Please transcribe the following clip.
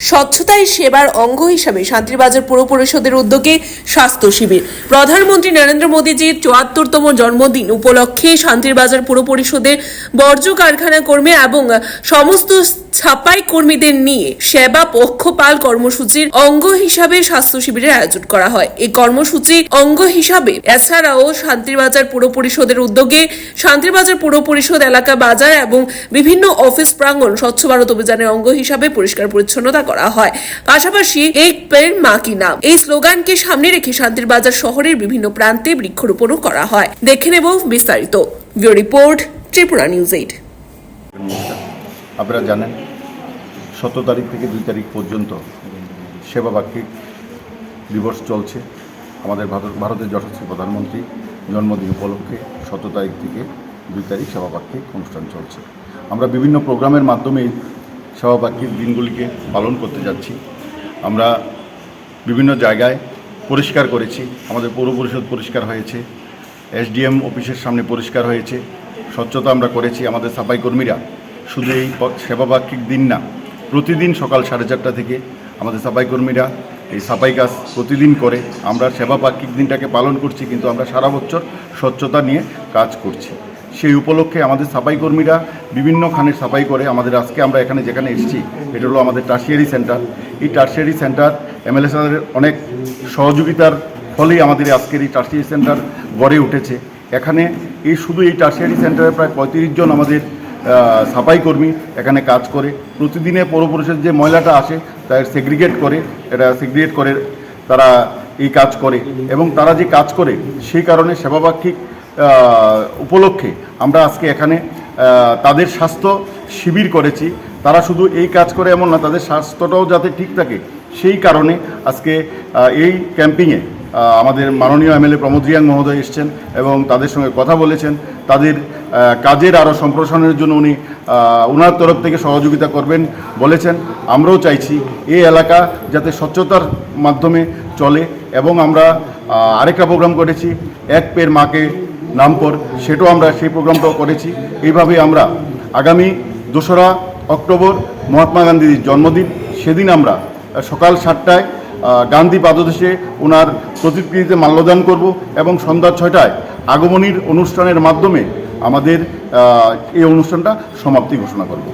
স্বচ্ছতাই সেবার অঙ্গ হিসাবে শান্তিবাজার পুর পরিষদের উদ্যোগে স্বাস্থ্য শিবির। প্রধানমন্ত্রী নরেন্দ্র মোদীজির চুয়াত্তরতম জন্মদিন উপলক্ষে শান্তিবাজার পুর পরিষদের বর্জ্য কারখানা কর্মী এবং সমস্ত ছাপাই কর্মীদের নিয়ে সেবা পক্ষপাল কর্মসূচির অঙ্গ হিসাবে স্বাস্থ্য শিবিরের আয়োজন করা হয়। এই কর্মসূচি অঙ্গ হিসাবে এছাড়াও শান্তিরবাজার পুর পরিষদের উদ্যোগে শান্তিরবাজার পুর পরিষদ এলাকা বাজার এবং বিভিন্ন অফিস প্রাঙ্গণ স্বচ্ছ ভারত অভিযানের অঙ্গ হিসাবে পরিষ্কার পরিচ্ছন্নতা করা হয়। পাশাপাশি এক পের মা কি নাম। এই স্লোগানকে সামনে রেখে শান্তিরবাজার শহরের বিভিন্ন প্রান্তে বৃক্ষরোপণও করা হয়। দেখে নেব বিস্তারিত। Bureau report Tripura news eight. আপনারা জানেন, সতেরো তারিখ থেকে দুই তারিখ পর্যন্ত সেবা বার্ষিক দিবস চলছে। আমাদের ভারত ভারতের যশস্বী প্রধানমন্ত্রী জন্মদিন উপলক্ষে সতেরো তারিখ থেকে দুই তারিখ সেবা বার্ষিক অনুষ্ঠান চলছে। আমরা বিভিন্ন প্রোগ্রামের মাধ্যমে সেবা বার্ষিক দিনগুলিকে পালন করতে যাচ্ছি। আমরা বিভিন্ন জায়গায় পরিষ্কার করেছি। আমাদের পৌর পরিষদ পরিষ্কার হয়েছে। এসডিএম অফিসের সামনে পরিষ্কার হয়েছে। স্বচ্ছতা আমরা করেছি। আমাদের সাফাই কর্মীরা শুধু এই সেবাবার্ষিক দিন না, প্রতিদিন সকাল সাড়ে চারটা থেকে আমাদের সাফাই কর্মীরা এই সাফাই কাজ প্রতিদিন করে। আমরা সেবাবার্ষিক দিনটাকে পালন করছি, কিন্তু আমরা সারা বছর স্বচ্ছতা নিয়ে কাজ করছি। সেই উপলক্ষে আমাদের সাফাই কর্মীরা বিভিন্নখানে সাফাই করে। আমাদের আজকে আমরা এখানে যেখানে এসেছি, এটা হলো আমাদের টার্সিয়ারি সেন্টার। এই টার্সিয়ারি সেন্টার এমএলএ স্যারের অনেক সহযোগিতার ফলেই আমাদের আজকের এই টার্সিয়ারি সেন্টার গড়ে উঠেছে। এখানে এই শুধু এই টার্সিয়ারি সেন্টারে প্রায় পঁয়ত্রিশ জন আমাদের সাফাই কর্মী এখানে কাজ করে। প্রতিদিনে পৌর পরিষদ যে ময়লাটা আসে তার সেগ্রিগেট করে, এটা সেগ্রিগেট করে তারা এই কাজ করে এবং তারা যে কাজ করে সেই কারণে সেবাবাক্ষিক উপলক্ষে আমরা আজকে এখানে তাদের স্বাস্থ্য শিবির করেছি। তারা শুধু এই কাজ করে এমন না, তাদের স্বাস্থ্যটাও যাতে ঠিক থাকে, সেই কারণে আজকে এই ক্যাম্পিংয়ে আমাদের মাননীয় এমএলএ প্রমোদ রিয়াং মহোদয় এসছেন এবং তাদের সঙ্গে কথা বলেছেন। তাদের কাজের আরও সম্প্রসারণের জন্য উনি ওনার তরফ থেকে সহযোগিতা করবেন, বলেছেন। আমরাও চাইছি এই এলাকা যাতে স্বচ্ছতার মাধ্যমে চলে এবং আমরা আরেকটা প্রোগ্রাম করেছি, এক পের মাকে নাম পর সেটাও আমরা সেই প্রোগ্রামটাও করেছি। এইভাবে আমরা আগামী দোসরা অক্টোবর মহাত্মা গান্ধীর জন্মদিন, সেদিন আমরা সকাল সাতটায় গান্ধী পাদদেশে ওনার প্রতিকৃতিতে মাল্যদান করব এবং সন্ধ্যা ছয়টায় আগমনীর অনুষ্ঠানের মাধ্যমে আমাদের এই অনুষ্ঠানটা সমাপ্তি ঘোষণা করব।